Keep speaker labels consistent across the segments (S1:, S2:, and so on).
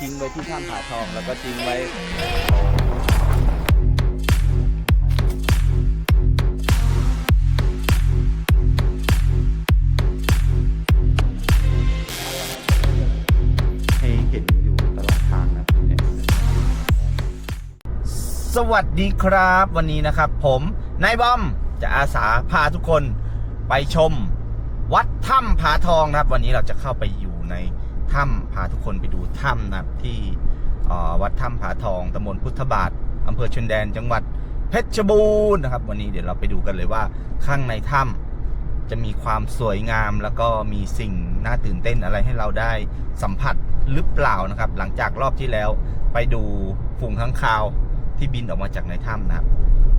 S1: ทิ้งไว้ที่ถ้ำผาทอง แล้วก็ทิ้งไว้ให้เห็นอยู่ตลอดทางนะเนี่ยสวัสดีครับ วันนี้นะครับ ผมนายบอมจะอาสาพาทุกคนไปชม วัดถ้ำผาทองนะครับ วันนี้เราจะเข้าไปอยู่ใน ถ้ำพาทุกคนไปดูถ้ำนะครับที่วัดถ้ำผาทองตำบลพุทธบาทอำเภอชนแดนจังหวัดเพชรบูรณ์นะครับ วันนี้เดี๋ยวเราไปดูกันเลยว่าข้างในถ้ำจะมีความสวยงาม แล้วก็มีสิ่งน่าตื่นเต้นอะไรให้เราได้สัมผัสหรือเปล่านะครับ หลังจากรอบที่แล้วไปดูฝูงข้างคาวที่บินออกมาจากในถ้ำนะครับ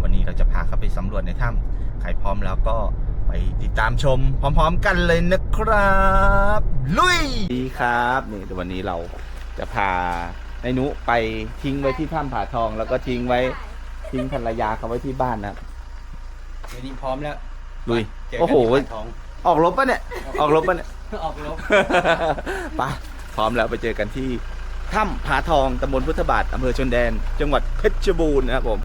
S1: วันนี้เราจะพาเข้าไปสำรวจในถ้ำใครพร้อมแล้วก็ ไปติดตามชมพร้อมๆกันเลยนะครับ ลุยดีครับนี่แต่วันนี้เราจะพาในายนุไปทิ้งไว้ที่ถ้ำผาทอง แล้วก็ทิ้งไว้ทิ้งภรรยาเขาไว้ที่บ้านนะครับ
S2: เดี๋ยวนี้พร้อมแล้ว
S1: ลุย
S2: เจกัน
S1: โอ้โห
S2: ที่ปากท้อง
S1: ออกรบปะเนี่ย ออกรบปะเนี่ย
S2: ออกรบ
S1: ไปพร้อมแล้วไปเจอกันที่ถ้ำผาทองตำบลพุทธบาทอำเภอชนแดน จังหวัดเพชรบูรณ์นะครับผม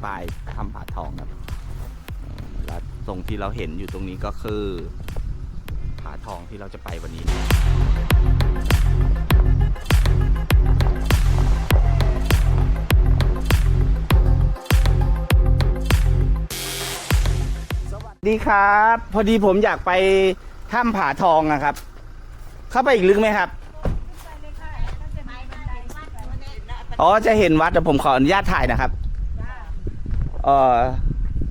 S1: ป็นป้ายถ้ำผาทองนะครับเอ่อแล้วตรงที่เราเห็นอยู่ตรงนี้ก็คือผาทองที่เราจะไปวันนี้สวัสดีครับ พอดีผมอยากไปถ้ำผาทองนะครับ เข้าไปอีกลึกไหมครับอ๋อจะเห็นวัดแต่ผมขออนุญาตถ่ายนะครับเอ่อ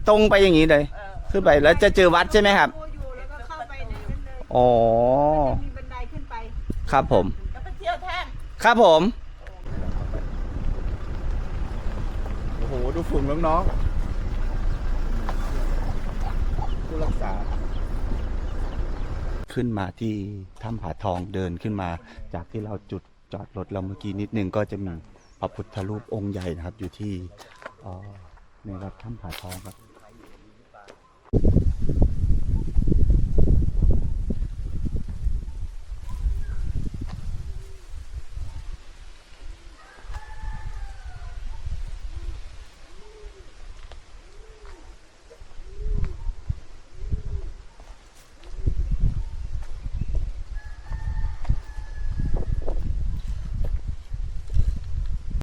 S1: ตรงไปอย่างนี้เลย ขึ้นไปแล้วจะเจอวัดใช่ไหมครับ
S3: โอยู่แล้วก็เข้าไปในนั้นเลย
S1: อ๋อ
S3: มีบันไดขึ้นไป
S1: ครับผม
S3: แล้วไปเที่ยวแท่น
S1: ครับผม โอ้โห ดูฝุ่นน้องๆผู้รักษา ขึ้นมาที่ถ้ำผาทองเดินขึ้นมา จากที่เราจุดจอดรถเราเมื่อกี้นิดนึงก็จะมีพระพุทธรูปองค์ใหญ่นะครับ อยู่ที่เอ่อ ในวัดถ้ำผาทองครับ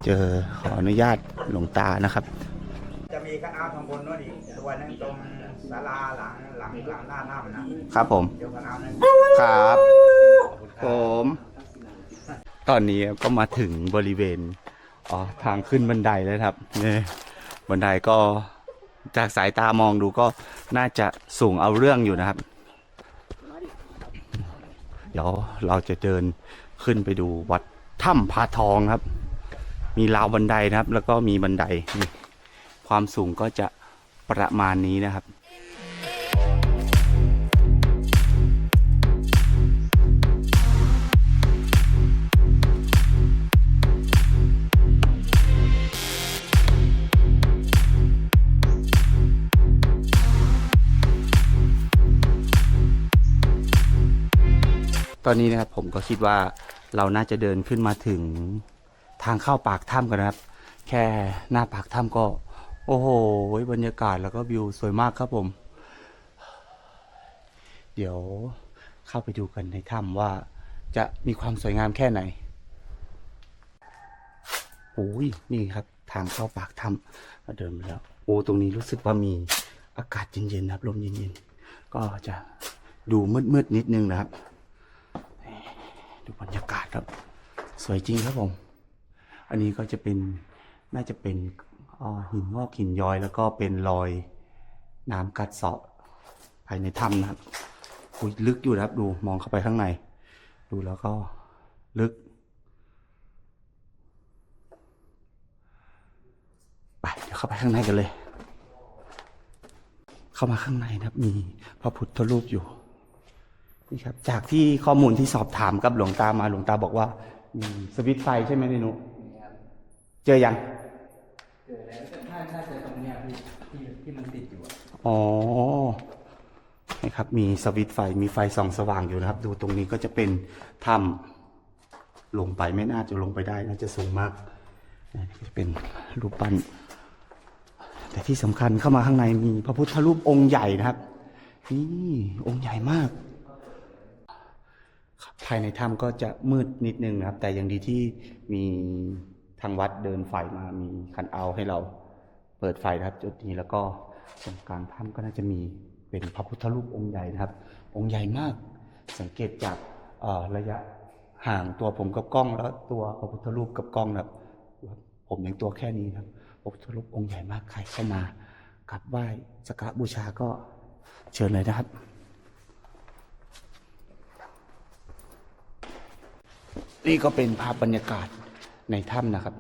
S1: เจอขออนุญาตหลวงตานะครับ
S4: จะมีคณะทางบนนู้นอีกตัวนึงตรงศาลาหลังหลังหลังหน้าถ้ำนะครับ
S1: ผม
S4: เดี๋ยวคณะนั้น
S1: ครับผม ตอนนี้ก็มาถึงบริเวณอ๋อทางขึ้นบันไดแล้วครับนี่บันไดก็จากสายตามองดูก็น่าจะสูงเอาเรื่องอยู่นะครับ เดี๋ยวเราจะเดินขึ้นไปดูวัดถ้ำผาทองครับ มีราวบันไดนะครับ แล้วก็มีบันไดนี่ ความสูงก็จะประมาณนี้นะครับตอนนี้นะครับผมก็คิดว่าเราน่าจะเดินขึ้นมาถึงทางเข้าปากถ้ำกันนะครับ แค่หน้าปากถ้ำก็ โอ้โห บรรยากาศแล้วก็วิวสวยมากครับผม เดี๋ยวเข้าไปดูกันในถ้ำว่าจะมีความสวยงามแค่ไหนโอ้ยนี่ครับ ทางเข้าปากถ้ำเราเดินมาแล้ว โอ้ ตรงนี้รู้สึกว่ามีอากาศเย็นๆนะครับ ลมเย็นๆ ก็จะดูมืดๆนิดนึงนะครับ ดูบรรยากาศครับ สวยจริงครับผม อันนี้ก็จะเป็นน่าจะเป็น หินงอกหินย้อยแล้วก็เป็นรอยน้ำกัดเซาะภายในถ้ำนะครับอุยลึกอยู่นะครับ ดูมองเข้าไปข้างใน ดูแล้วก็ลึก ไปเดี๋ยวเข้าไปข้างในกันเลย เข้ามาข้างในนะครับ มีพระพุทธรูปอยู่นี่ครับ จากที่ข้อมูลที่สอบถามกับหลวงตามาหลวงตาบอกว่ามีสวิตช์ไฟใช่ไหมนี่หนุ
S2: นี่ครับ
S1: เจอยัง
S2: เกิดแล้วแต่ถ้าถ้าจอตรงเนี้ยพี่ที่ที่มันติดอยู่อะ
S1: อ๋อนี่ครับ มีสวิตช์ไฟมีไฟส่องสว่างอยู่นะครับ ดูตรงนี้ก็จะเป็นถ้ำลงไปไม่น่าจะลงไปได้น่าจะสูงมากนี่ก็จะเป็นรูปปั้น แต่ที่สำคัญเข้ามาข้างในมีพระพุทธรูปองค์ใหญ่นะครับนี่องค์ใหญ่มากภายในถ้ำก็จะมืดนิดนึงนะครับ แต่ยังดีที่มี ทางวัดเดินไฟมามีคันเอาให้เราเปิดไฟนะครับ จุดนี้แล้วก็ตรงกลางถ้ำก็น่าจะมีเป็นพระพุทธรูปองค์ใหญ่นะครับ องค์ใหญ่มาก สังเกตจากระยะห่างตัวผมกับกล้องแล้วตัวพระพุทธรูปกับกล้องนะครับผมยังตัวแค่นี้ครับพระพุทธรูปองค์ใหญ่มากใครเข้ามากราบไหว้สักการบูชาก็เชิญเลยนะครับนี่ก็เป็นภาพบรรยากาศ ในถ้ำนะครับ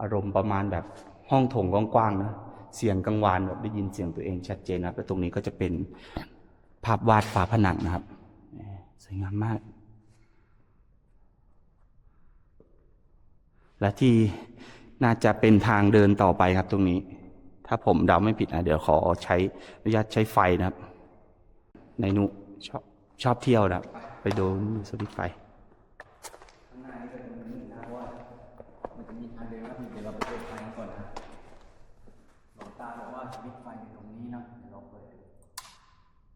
S1: อารมณ์ประมาณแบบห้องโถงกว้างๆนะ เสียงกังวานแบบได้ยินเสียงตัวเองชัดเจนนะครับ แล้วตรงนี้ก็จะเป็นภาพวาดฝาผนังนะครับ สวยงามมาก และที่น่าจะเป็นทางเดินต่อไปครับตรงนี้ ถ้าผมเดาไม่ผิดนะเดี๋ยวขอใช้อนุญาตใช้ไฟนะครับ ในนุชอบชอบเที่ยวนะครับ ไปดูสวิตไฟ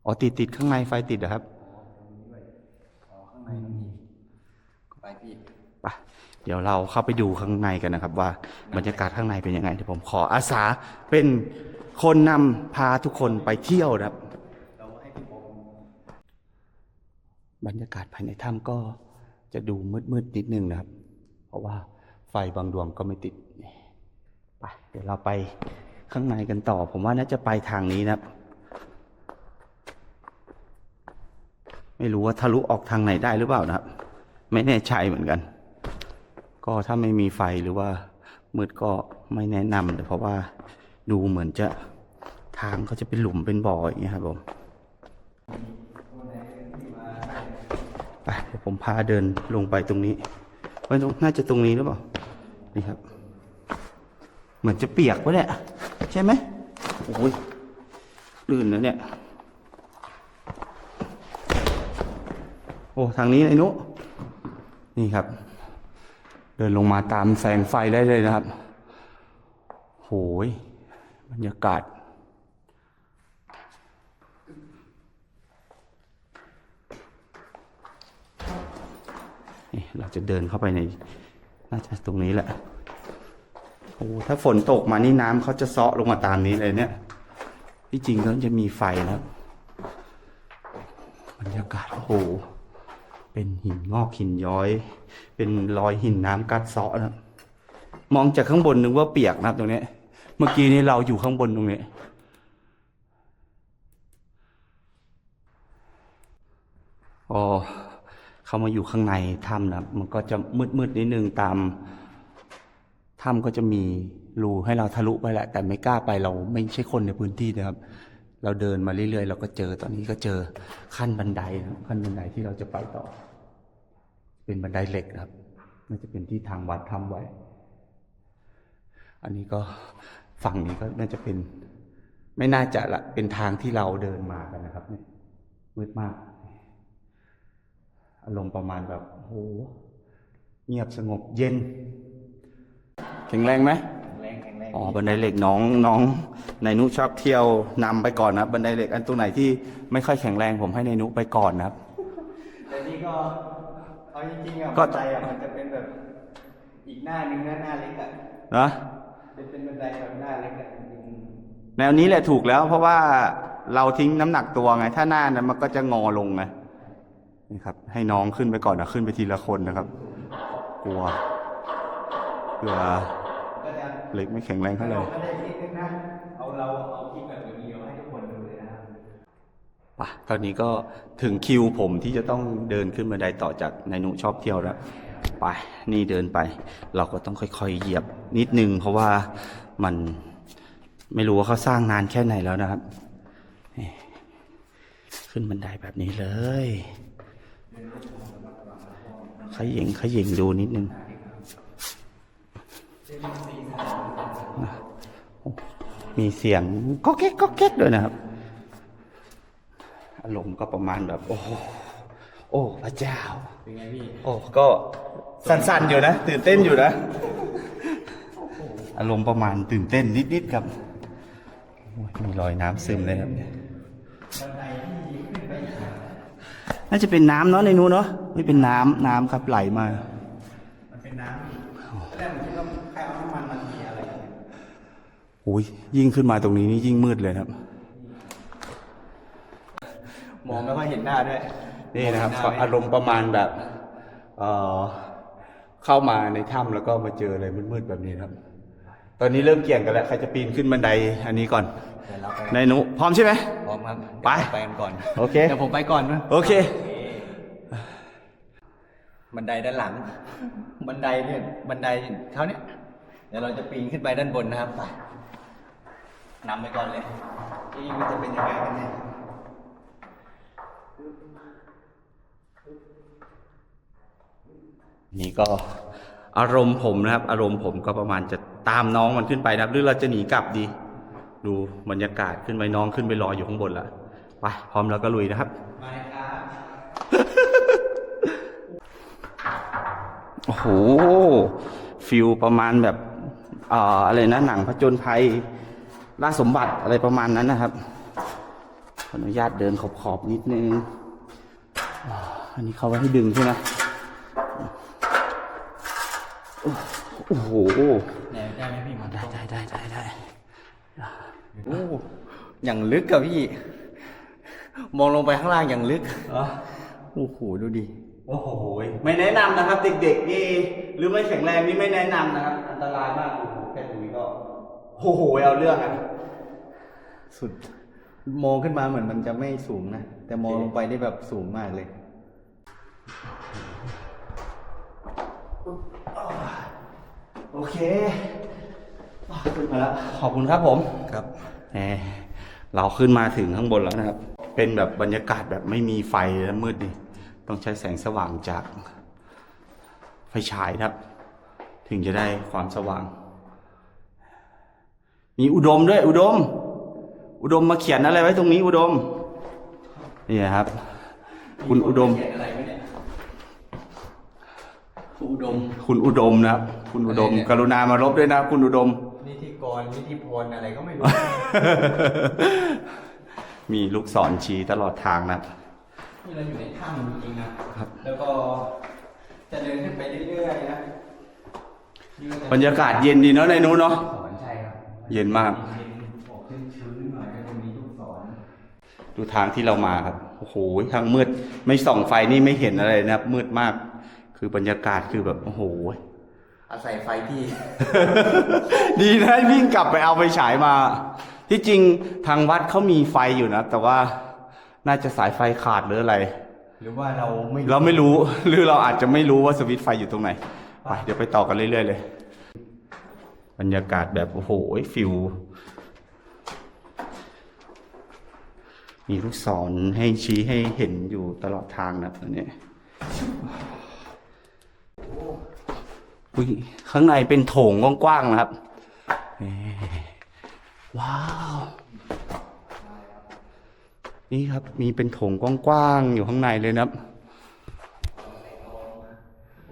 S2: อ๋อติด
S1: ติดข้างในไฟติดเหรอครับ
S2: ตรงนี้ด้วยอ๋อข้างในมันมีไปพี่
S1: ไปเดี๋ยวเราเข้าไปดูข้างในกันนะครับ ว่าบรรยากาศข้างในเป็นยังไงเดี๋ยวผมขออาสาเป็นคนนำพาทุกคนไปเที่ยวนะครับ
S2: เราให้พี่บอม
S1: บรรยากาศภายในถ้ำก็จะดูมืดๆนิดนึงนะครับ เพราะว่าไฟบางดวงก็ไม่ติดไปเดี๋ยวเราไปข้างในกันต่อ ผมว่าน่าจะไปทางนี้นะครับ ไม่รู้ว่าทะลุออกทางไหนได้หรือเปล่านะครับ ไม่แน่ใจเหมือนกัน ก็ถ้าไม่มีไฟหรือว่ามืดก็ไม่แนะนำเลยเพราะว่าดูเหมือนจะทางก็จะเป็นหลุมเป็นบ่ออย่างเงี้ยครับผมไปเดี๋ยวผมพาเดินลงไปตรงนี้ไว้ตรงน่าจะตรงนี้หรือเปล่านี่ครับ เหมือนจะเปียกวะเนี่ยใช่ไหมโอ้ยลื่นนะเนี่ย โอ้ทางนี้ไอ้นุนี่ครับ เดินลงมาตามแสงไฟได้เลยนะครับโหยบรรยากาศ นี่เราจะเดินเข้าไปใน น่าจะตรงนี้แหละโอ้ถ้าฝนตกมานี่น้ำเขาจะเซาะลงมาตามนี้เลยเนี่ย ที่จริงเขาจะมีไฟนะครับบรรยากาศโอ้โห เป็นหินงอกหินย้อย เป็นรอยหินน้ำกัดเซาะนะมองจากข้างบนนึกว่าเปียกนะครับตรงนี้เมื่อกี้นี้เราอยู่ข้างบนตรงนี้อ๋อเขามาอยู่ข้างในถ้ำนะมันก็จะมืดๆนิดนึงตามถ้ำก็จะมีรูให้เราทะลุไปแหละ แต่ไม่กล้าไปเราไม่ใช่คนในพื้นที่นะครับ เราเดินมาเรื่อยๆ เราก็เจอตอนนี้ก็เจอขั้นบันไดนะขั้นบันไดที่เราจะไปต่อ เป็นบันไดเหล็กครับน่าจะเป็นที่ทางวัดทำไว้ อันนี้ก็ฝั่งนี้ก็น่าจะเป็น ไม่น่าจะละเป็นทางที่เราเดินมากันนะครับเนี่ยมืดมาก อารมณ์ประมาณแบบโอ้โหเงียบสงบเย็น แข็งแรงไหม อ๋อบันไดเหล็กน้องน้องนายนุชอบเที่ยวนำไปก่อนนะครับบันไดเหล็กอันตรงไหนที่ไม่ค่อยแข็งแรงผมให้นายนุไปก่อนนะครับ
S2: แต่นี่ก็เอาจริงๆอะ
S1: ก็
S2: บันไดอะมันจะเป็นแบบอีกหน้าหนึงหน้าหน้าเล็กอะ
S1: นะ
S2: เป็นเป็นบันไดแบบหน้าเล็กอะจริง
S1: แนวนี้แหละถูกแล้วเพราะว่าเราทิ้งน้ำหนักตัวไง ถ้าหน้านั้นมันก็จะงอลงไงนี่ครับ ให้น้องขึ้นไปก่อนนะขึ้นไปทีละคนนะครับ กลัวเผื่อ
S2: ๆก็จะ
S1: เหล็กไม่แข็งแรงเท่าไหร่
S2: ไม่ได้คิดนึงนะเอาเราเอาคลิปแบบเดียวๆให้ทุกคนดูเลยนะครับ
S1: ป่ะตอนนี้ก็ถึงคิวผมที่จะต้องเดินขึ้นบันไดต่อจากนายนุชอบเที่ยวแล้วไปนี่เดินไป เราก็ต้องค่อยๆเหยียบนิดนึง เพราะว่ามันไม่รู้ว่าเขาสร้างนานแค่ไหนแล้วนะครับนี่ขึ้นบันไดแบบนี้เลยขยิงขยิงดูนิดนึง มีเสียงก็แก๊กก็แก๊กด้วยนะครับ อารมณ์ก็ประมาณแบบ โอ้โหโอ้พระเจ้า
S2: เป็นไงพี่
S1: โอ้ก็สั่นๆอยู่นะ ตื่นเต้นอยู่นะ อารมณ์ประมาณตื่นเต้นนิดๆครับโอ้ยมีรอยน้ำซึมเลยครับเนี่ยน่าจะเป็นน้ำเนาะในนู้นเนาะไม่เป็นน้ำน้ำครับไหลมา
S2: มันเป็นน้ำ อ้ยยิ่
S1: งขึ้นมาตรงนี้นี่ยิ่งมืดเลยครับ
S2: มองไม่ค่อยเห็นหน้าด้วย
S1: นี่นะครับ
S2: มงเห็หไหม
S1: อารมณ์ประมาณแบบ เอ่อ เข้ามาในถ้ำแล้วก็มาเจออะไรมืดๆแบบนี้ครับ ตอนนี้เริ่มเกี่ยงกันแล้ว ใครจะปีนขึ้นบันไดอันนี้ก่อน
S2: เดี๋ยวเราไป
S1: นายหนุพร้อมใช่ไหม
S2: พร้อมครับ
S1: ไป
S2: เดี๋ยวเราไปกันก่อน
S1: โอเค
S2: เดี๋ยวผมไปก่อนนะ
S1: โอเค
S2: บันไดด้านหลัง บันไดเนี่ย บันไดเท่าเนี้ยเดี๋ยวเราจะปีนขึ้นไปด้านบนนะครับไป นำไปก่อนเลยนี่มันจะเป็นยังไงกันเนี่ย
S1: นี่ก็อารมณ์ผมนะครับ อารมณ์ผมก็ประมาณจะตามน้องมันขึ้นไปนะครับ หรือเราจะหนีกลับดี ดูบรรยากาศขึ้นไปน้องขึ้นไปรออยู่ข้างบนแล้วไปพร้อมแล้วก็ลุยนะครับ
S2: มาครับ
S1: โอ้โหฟิลประมาณแบบอ่ออะไรนะหนังผจญภัย ล่าสมบัติอะไรประมาณนั้นนะครับ ขออนุญาตเดินขอบๆนิดนึงอ่าอันนี้เขาไว้ให้ดึงใช่ไหมโอ้โห
S2: แนวได้ไหมพี่มัน
S1: ได้ได้ได้ได้ได้
S2: โอ้อย่างลึกกับพี่ มองลงไปข้างล่างอย่างลึกโอ้โห ดูดิ
S1: โอ้โห ไม่แนะนำนะครับ เด็กๆนี่ หรือไม่แข็งแรงนี่ไม่แนะนำนะครับ อันตรายมาก โอ้โหเอาเรื่องอะ
S2: สุดมองขึ้นมาเหมือนมันจะไม่สูงนะ แต่มองลงไปได้แบบสูงมากเลย
S1: โอเคขึ้นมาแล้วขอบคุณครับผม
S2: ครับ
S1: แหมเราขึ้นมาถึงข้างบนแล้วนะครับ เป็นแบบบรรยากาศแบบไม่มีไฟและมืดดิต้องใช้แสงสว่างจากไฟฉายครับ ถึงจะได้ความสว่าง มีอุดมด้วย อุดม อุดมมาเขียนอะไรไว้ตรงนี้ อุดมนี่นะครับ คุณอุดม
S2: เขียนอะไรไว้เนี่ยอุดม
S1: คุณอุดมนะครับ คุณอุดม
S2: อะไรเนี่ย
S1: กรุณามาลบด้วยนะคุณอุดม
S2: นิธิกรนิธิพรอะไรก็ไม่รู้
S1: มีลูกศรชี้ตลอดทางนะครับ
S2: นี่เราอยู่ในถ้ำจริงๆนะครับ แล้วก็จะเดินขึ้นไปเรื่อยๆนะนี่ก็จะ
S1: บรรยากาศเย็นดีเนาะในนู้นเนาะ
S2: สอนใช่ครับ
S1: เย็นมาก
S2: เย็นๆออกชื้นๆหน่อยก็จะมีลูกศร
S1: ดูทางที่เรามาครับ โอ้โห ทางมืด ไม่ส่องไฟนี่ไม่เห็นอะไรนะครับ มืดมาก คือบรรยากาศคือแบบ โอ้โห
S2: อาศัยไฟพี่
S1: ดีนะวิ่งกลับไปเอาไฟฉายมา ที่จริงทางวัดเขามีไฟอยู่นะ แต่ว่าน่าจะสายไฟขาดหรืออะไร
S2: หรือว่าเราไม่
S1: เราไม่รู้ หรือเราอาจจะไม่รู้ว่าสวิตช์ไฟอยู่ตรงไหน ไป เดี๋ยวไปต่อกันเรื่อยๆเลย บรรยากาศแบบโอ้โหฟิลมีลูกศรให้ชี้ให้เห็นอยู่ตลอดทางนะตอนนี้อุ๊ยข้างในเป็นโถงกว้างๆนะครับนี่ว้าว นี่ครับมีเป็นโถงกว้างๆอยู่ข้างในเลยนะครับ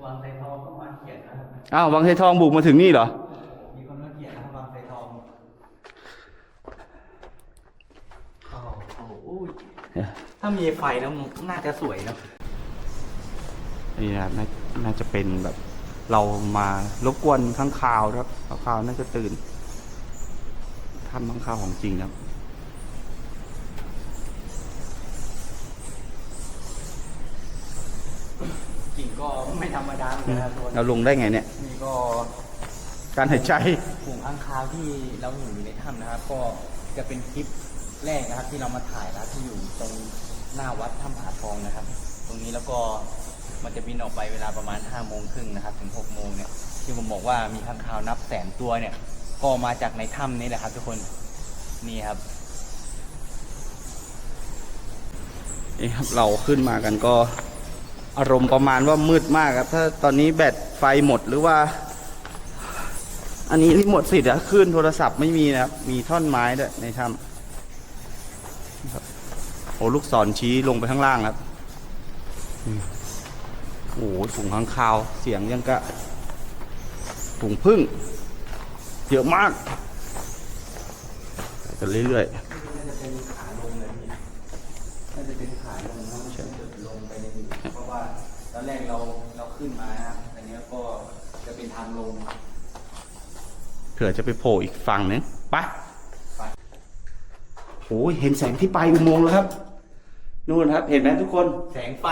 S2: วางไฟทองก็มาเขียนนะครับ
S1: อ้าววังไททองบุกมาถึงนี่เหรอ
S2: มีคนมาเขียนนะครับวางไฟทองโอ้โห ถ้ามีไฟแล้วน่าจะสวยนะ
S1: นี่นะครับนาน่าจะเป็นแบบ เรามารบกวนข้างคาวครับข้างคาวน่าจะตื่นทำข้างคาวของจริงครับ
S2: กิ่งก็ไม่ธรรมดาเหมือนกันนะครับทุกคน
S1: เราลงได้ไงเนี่ย
S2: นี่ก็
S1: การหายใจ
S2: กลุ่มข้างคาวที่เราอยู่ในถ้ำนะครับ ก็จะเป็นคลิปแรกนะครับ ที่เรามาถ่ายนะที่อยู่ตรง หน้าวัดถ้ำผาทองนะครับ ตรงนี้แล้วก็มันจะบินออกไปเวลาประมาณ5้าโมงครึ่งนะครับ ถึง6กโมงเนี่ยที่ผมบอกว่ามีข้างคาวนับแสนตัวเนี่ย ก็มาจากในถ้ำนี่แหละครับ ทุกคนนี่ครับ
S1: นี่ครับเราขึ้นมากันก็อารมณ์ประมาณว่ามืดมากครับ ถ้าตอนนี้แบตไฟหมดหรือว่า อันนี้ที่หมดสิทธิ์อะขึ้นโทรศัพท์ไม่มีนะครับ มีท่อนไม้ด้วยในถ้ำครับ โอ้ลูกศรชี้ลงไปข้างล่างครับอืมโอ้โหถุงข้างคาวเสียงยังกะถุงพึ่ง เยอะมากไปกันเรื่อยๆ
S2: น่าจะเป็นขาลงเลยพี่น่าจะเป็นขาลงนะมันจะลงไปในหลุมเพราะว่าตอนแรกเราเราขึ้นมานะครับอันนี้ก็จะเป็นทางลง
S1: เผื่อจะไปโผล่อีกฝั่งนึงไป
S2: ไป
S1: โอ้ยเห็นแสงที่ปลายอุโมงค์แล้วครับ นู่นครับ เห็นไหมทุกคน
S2: แสงไฟ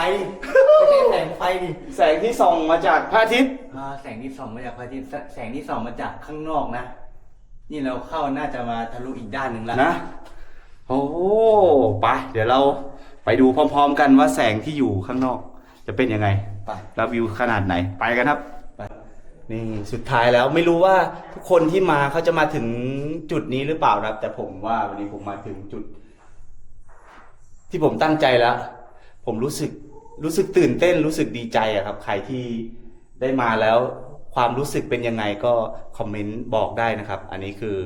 S2: ไม่ใช่แสงไฟดิ
S1: แสงที่ส่องมาจากพระอาทิตย์
S2: อ่าแสงที่ส่องมาจากพระอาทิตย์แสแสงที่ส่องมาจากข้างนอกนะ นี่เราเข้าน่าจะมาทะลุอีกด้านหนึ่งแล้ว
S1: นะ โอ้ไปเดี๋ยวเราไปดูพร้อมๆกันว่าแสงที่อยู่ข้างนอก จะเป็นยังไง
S2: ไป
S1: แล้ววิวขนาดไหนไปกันครับ
S2: ไป
S1: นี่สุดท้ายแล้วไม่รู้ว่าทุกคนที่มาเขาจะมาถึงจุดนี้หรือเปล่านะครับ แต่ผมว่าวันนี้ผมมาถึงจุด ที่ผมตั้งใจแล้ว ผมรู้สึกรู้สึกตื่นเต้นรู้สึกดีใจอะครับ ใครที่ได้มาแล้วความรู้สึกเป็นยังไงก็คอมเมนต์บอกได้นะครับ อันนี้คือ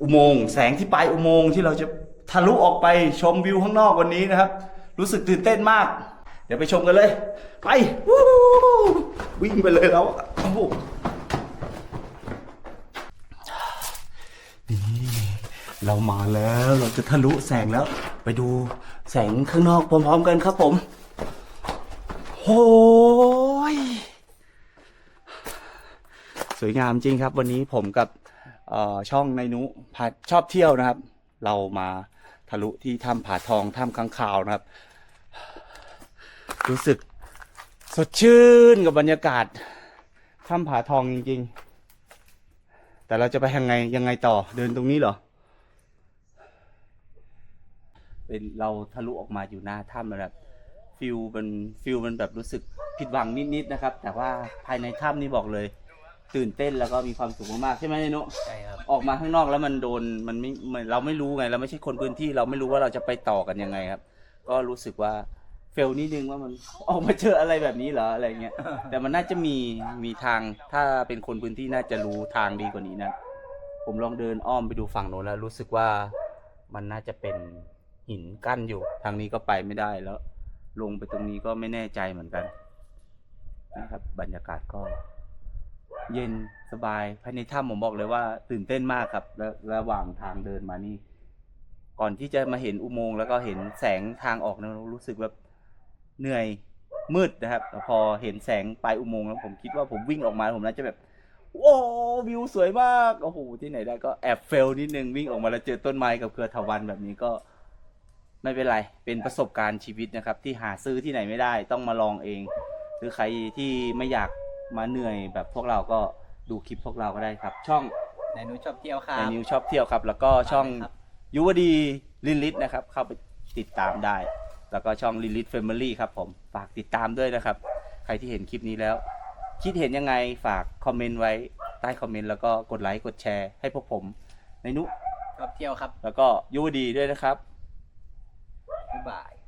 S1: อุโมงค์แสงที่ปลายอุโมงค์ที่เราจะทะลุออกไปชมวิวข้างนอกวันนี้นะครับ รู้สึกตื่นเต้นมาก เดี๋ยวไปชมกันเลย ไปวู้วิ่งไปเลยแล้วโอ้โห เรามาแล้วเราจะทะลุแสงแล้ว ไปดูแสงข้างนอกพร้อมๆกันครับผมโอ้ยสวยงามจริงครับ วันนี้ผมกับช่อช่องในนุพาชอบเที่ยวนะครับ เรามาทะลุที่ถ้ำผาทองถ้ำค้างคาวนะครับ รู้สึกสดชื่นกับบรรยากาศถ้ำผาทองจริง ๆ แต่เราจะไปยังไงยังไงต่อเดินตรงนี้เหรอ เป็นเราทะลุออกมาอยู่หน้าถ้ำแล้วแบบฟิลมันฟิลมันแบบรู้สึกผิดหวังนิดๆนะครับ แต่ว่าภายในถ้ำนี่บอกเลย ตื่นเต้นแล้วก็มีความสุขมากๆใช่ไหมนุ
S2: ใช่ครับ
S1: ออกมาข้างนอกแล้วมันโดนมันไม่มันเราไม่รู้ไงเราไม่ใช่คนพื้นที่เราไม่รู้ว่าเราจะไปต่อกันยังไงครับ ก็รู้สึกว่าเฟลนิดนึงว่ามันออกมาเจออะไรแบบนี้เหรออะไรเงี้ยแต่มันน่าจะมีมีทางถ้าเป็นคนพื้นที่น่าจะรู้ทางดีกว่านี้นะผมลองเดินอ้อมไปดูฝั่งโน้นแล้วรู้สึกว่ามันน่าจะเป็น หินกั้นอยู่ ทางนี้ก็ไปไม่ได้แล้ว ลงไปตรงนี้ก็ไม่แน่ใจเหมือนกัน นะครับ บรรยากาศก็ เย็นสบายภายในถ้ำผมบอกเลยว่า ตื่นเต้นมากครับ และระหว่างทางเดินมานี่ ก่อนที่จะมาเห็นอุโมงค์แล้วก็เห็นแสงทางออกนะรู้สึกแบบเหนื่อยมืดนะครับแล้วพอเห็นแสงปลายอุโมงค์แล้วผมคิดว่าผมวิ่งออกมาผมน่าจะแบบโอ้วิวสวยมาก โอ้โห ที่ไหนได้ก็แอบเฟลนิดนึง วิ่งออกมาแล้วเจอต้นไม้กับเครือทวันแบบนี้ก็ ไม่เป็นไร เป็นประสบการณ์ชีวิตนะครับ ที่หาซื้อที่ไหนไม่ได้ต้องมาลองเอง หรือใครที่ไม่อยากมาเหนื่อยแบบพวกเราก็ดูคลิปพวกเราก็ได้ครับ ช่อง
S2: ในนุชอบเที่ยวครั
S1: ใน
S2: บ
S1: นิวชอบเที่ยวครับ แล้วก็ช่อง
S2: ครับ
S1: ยุวดีลินลิทนะครับ เข้าไปติดตามได้ แล้วก็ช่องลินลิทเฟมิลี่ครับผมฝากติดตามด้วยนะครับ ใครที่เห็นคลิปนี้แล้ว คิดเห็นยังไงฝากคอมเมนต์ไว้ใต้คอมเมนต์แล้วก็กดไลค์กดแชร์ให้พวกผมในนุ
S2: ชอบเที่ยวครับ
S1: แล้วก็ยุวดีด้วยนะครับ
S2: Goodbye.